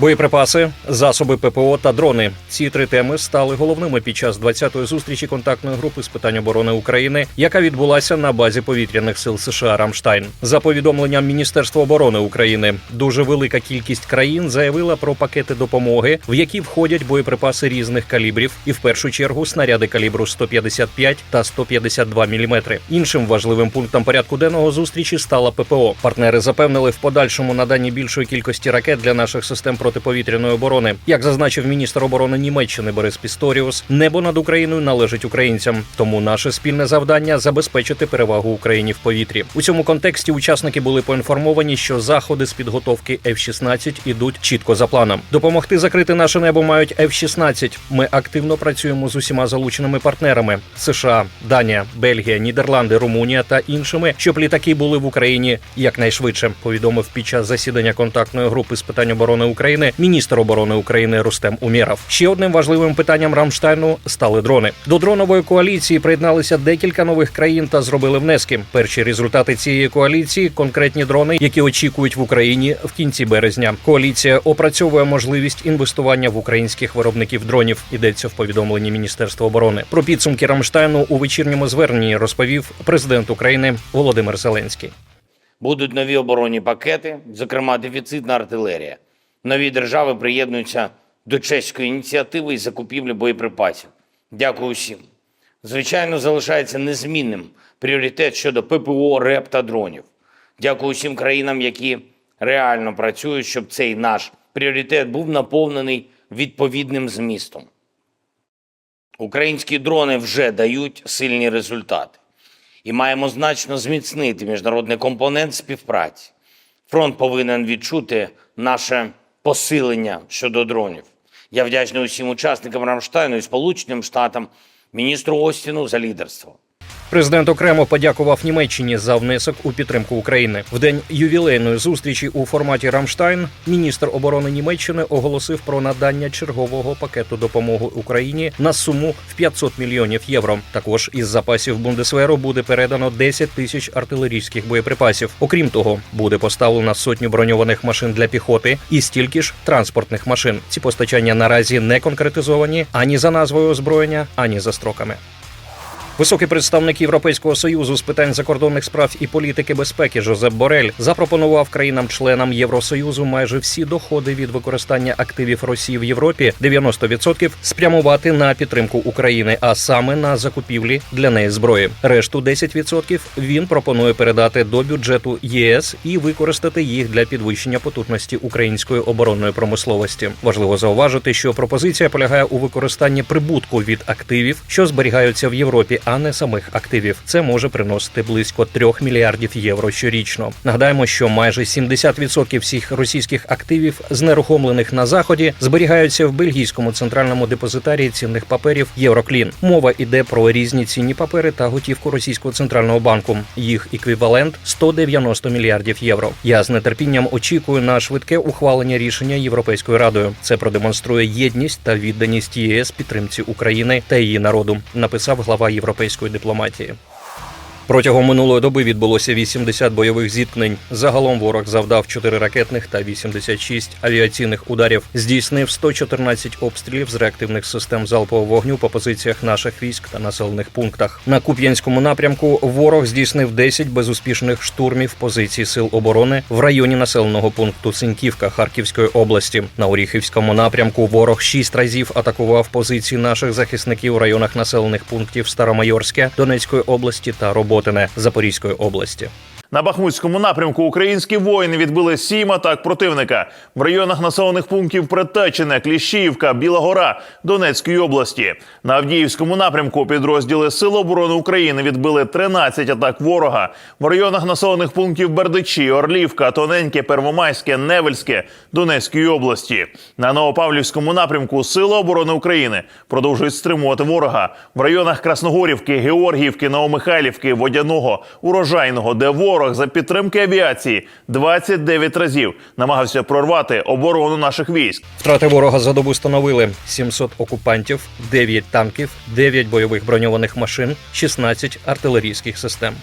Боєприпаси, засоби ППО та дрони. Ці три теми стали головними під час 20-ї зустрічі контактної групи з питань оборони України, яка відбулася на базі повітряних сил США Рамштайн. За повідомленням Міністерства оборони України, дуже велика кількість країн заявила про пакети допомоги, в які входять боєприпаси різних калібрів, і в першу чергу снаряди калібру 155 та 152 мм. Іншим важливим пунктом порядку денного зустрічі стала ППО. Партнери запевнили в подальшому наданні більшої кількості ракет для наших систем протиповітряної оборони. Як зазначив міністр оборони Німеччини Борис Пісторіус, небо над Україною належить українцям. Тому наше спільне завдання забезпечити перевагу Україні в повітрі. У цьому контексті учасники були поінформовані, що заходи з підготовки F-16 ідуть чітко за планом. Допомогти закрити наше небо мають F-16. Ми активно працюємо з усіма залученими партнерами: США, Данія, Бельгія, Нідерланди, Румунія та іншими, щоб літаки були в Україні якнайшвидше. Повідомив під час засідання контактної групи з питань оборони України міністр оборони України Рустем Умєров. Ще одним важливим питанням Рамштайну стали дрони. До дронової коаліції приєдналися декілька нових країн та зробили внески. Перші результати цієї коаліції конкретні дрони, які очікують в Україні в кінці березня. Коаліція опрацьовує можливість інвестування в українських виробників дронів. Йдеться в повідомленні Міністерства оборони. Про підсумки Рамштайну у вечірньому зверненні розповів президент України Володимир Зеленський. Будуть нові оборонні пакети, зокрема дефіцитна артилерія. Нові держави приєднуються до чеської ініціативи із закупівлі боєприпасів. Дякую всім. Звичайно, залишається незмінним пріоритет щодо ППО, РЕП та дронів. Дякую всім країнам, які реально працюють, щоб цей наш пріоритет був наповнений відповідним змістом. Українські дрони вже дають сильні результати і маємо значно зміцнити міжнародний компонент співпраці. Фронт повинен відчути наше посилення щодо дронів. Я вдячний усім учасникам Рамштайну і Сполученим Штатам, міністру Остіну за лідерство. Президент окремо подякував Німеччині за внесок у підтримку України. В день ювілейної зустрічі у форматі Рамштайн міністр оборони Німеччини оголосив про надання чергового пакету допомоги Україні на суму в 500 мільйонів євро. Також із запасів Бундесверу буде передано 10 тисяч артилерійських боєприпасів. Окрім того, буде поставлено сотню броньованих машин для піхоти і стільки ж транспортних машин. Ці постачання наразі не конкретизовані ані за назвою озброєння, ані за строками. Високий представник Європейського союзу з питань закордонних справ і політики безпеки Жозеп Борель запропонував країнам-членам Євросоюзу майже всі доходи від використання активів Росії в Європі 90% спрямувати на підтримку України, а саме на закупівлі для неї зброї. Решту 10% він пропонує передати до бюджету ЄС і використати їх для підвищення потужності української оборонної промисловості. Важливо зауважити, що пропозиція полягає у використанні прибутку від активів, що зберігаються в Європі а не самих активів. Це може приносити близько 3 мільярдів євро щорічно. Нагадаємо, що майже 70% всіх російських активів, знерухомлених на заході, зберігаються в бельгійському центральному депозитарії цінних паперів Євроклін. Мова йде про різні цінні папери та готівку російського центрального банку. Їх еквівалент 190 мільярдів євро. Я з нетерпінням очікую на швидке ухвалення рішення Європейською радою. Це продемонструє єдність та відданість ЄС підтримці України та її народу. Написав глава Європейської дипломатії. Протягом минулої доби відбулося 80 бойових зіткнень. Загалом ворог завдав 4 ракетних та 86 авіаційних ударів. Здійснив 114 обстрілів з реактивних систем залпового вогню по позиціях наших військ та населених пунктах. На Куп'янському напрямку ворог здійснив 10 безуспішних штурмів позицій сил оборони в районі населеного пункту Синьківка Харківської області. На Оріхівському напрямку ворог 6 разів атакував позиції наших захисників у районах населених пунктів Старомайорське Донецької області та Роботине Запорізької області. На Бахмутському напрямку українські воїни відбили сім атак противника в районах населених пунктів Притечене, Кліщіївка, Біла Гора Донецької області. На Авдіївському напрямку підрозділи Сил оборони України відбили 13 атак ворога в районах населених пунктів Бердичі, Орлівка, Тоненьке, Первомайське, Невельське Донецької області. На Новопавлівському напрямку Сили оборони України продовжують стримувати ворога в районах Красногорівки, Георгіївки, Новомихайлівки, Водяного, Урожайного, де ворог за підтримки авіації 29 разів намагався прорвати оборону наших військ. Втрати ворога за добу становили 700 окупантів, 9 танків, 9 бойових броньованих машин, 16 артилерійських систем.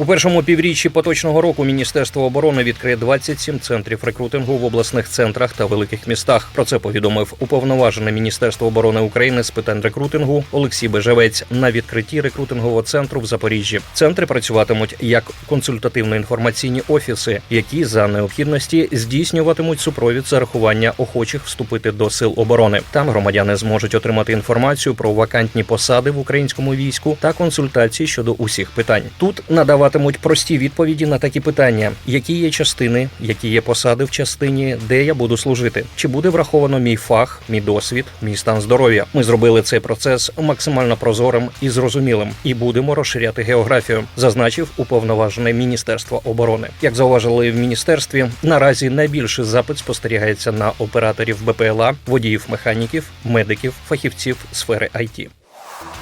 У першому півріччі поточного року Міністерство оборони відкриє 27 центрів рекрутингу в обласних центрах та великих містах. Про це повідомив уповноважений Міністерство оборони України з питань рекрутингу Олексій Бежевець на відкритті рекрутингового центру в Запоріжжі. Центри працюватимуть як консультативно-інформаційні офіси, які за необхідності здійснюватимуть супровід зарахування охочих вступити до сил оборони. Там громадяни зможуть отримати інформацію про вакантні посади в українському війську та консультації щодо усіх питань. Тут надаватимуть прості відповіді на такі питання: які є частини, які є посади в частині, де я буду служити, чи буде враховано мій фах, мій досвід, мій стан здоров'я. Ми зробили цей процес максимально прозорим і зрозумілим, і будемо розширяти географію, зазначив уповноважене міністерство оборони. Як зауважили в міністерстві, наразі найбільший запит спостерігається на операторів БПЛА, водіїв, механіків, медиків, фахівців сфери IT.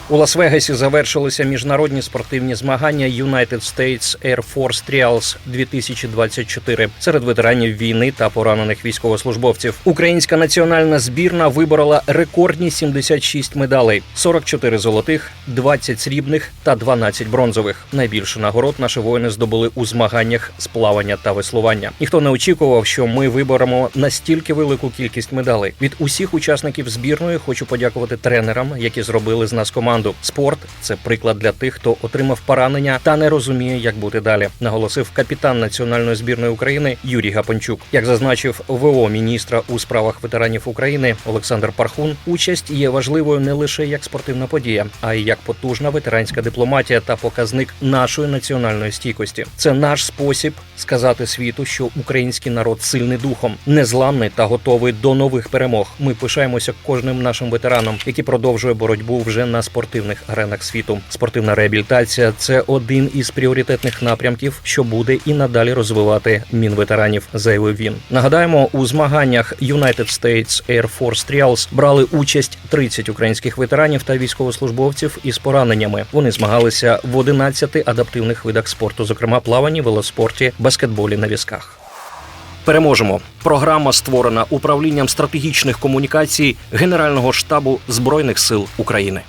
У Лас-Вегасі завершилися міжнародні спортивні змагання United States Air Force Trials 2024 серед ветеранів війни та поранених військовослужбовців. Українська національна збірна виборола рекордні 76 медалей: 44 золотих, 20 срібних та 12 бронзових. Найбільше нагород наші воїни здобули у змаганнях з плавання та веслування. Ніхто не очікував, що ми виберемо настільки велику кількість медалей. Від усіх учасників збірної хочу подякувати тренерам, які зробили з нас команду. Спорт це приклад для тих, хто отримав поранення та не розуміє, як бути далі. Наголосив капітан національної збірної України Юрій Гапончук. Як зазначив ВО міністра у справах ветеранів України Олександр Пархун, участь є важливою не лише як спортивна подія, а й як потужна ветеранська дипломатія та показник нашої національної стійкості. Це наш спосіб сказати світу, що український народ сильний духом, незламний та готовий до нових перемог. Ми пишаємося кожним нашим ветераном, який продовжує боротьбу вже на спортивних аренах світу. Спортивна реабілітація це один із пріоритетних напрямків, що буде і надалі розвивати мінветеранів, заявив він. Нагадаємо, у змаганнях United States Air Force Trials брали участь 30 українських ветеранів та військовослужбовців із пораненнями. Вони змагалися в 11 адаптивних видах спорту, зокрема плаванні, велоспорті, баскетболі на візках. Переможемо. Програма створена управлінням стратегічних комунікацій Генерального штабу збройних сил України.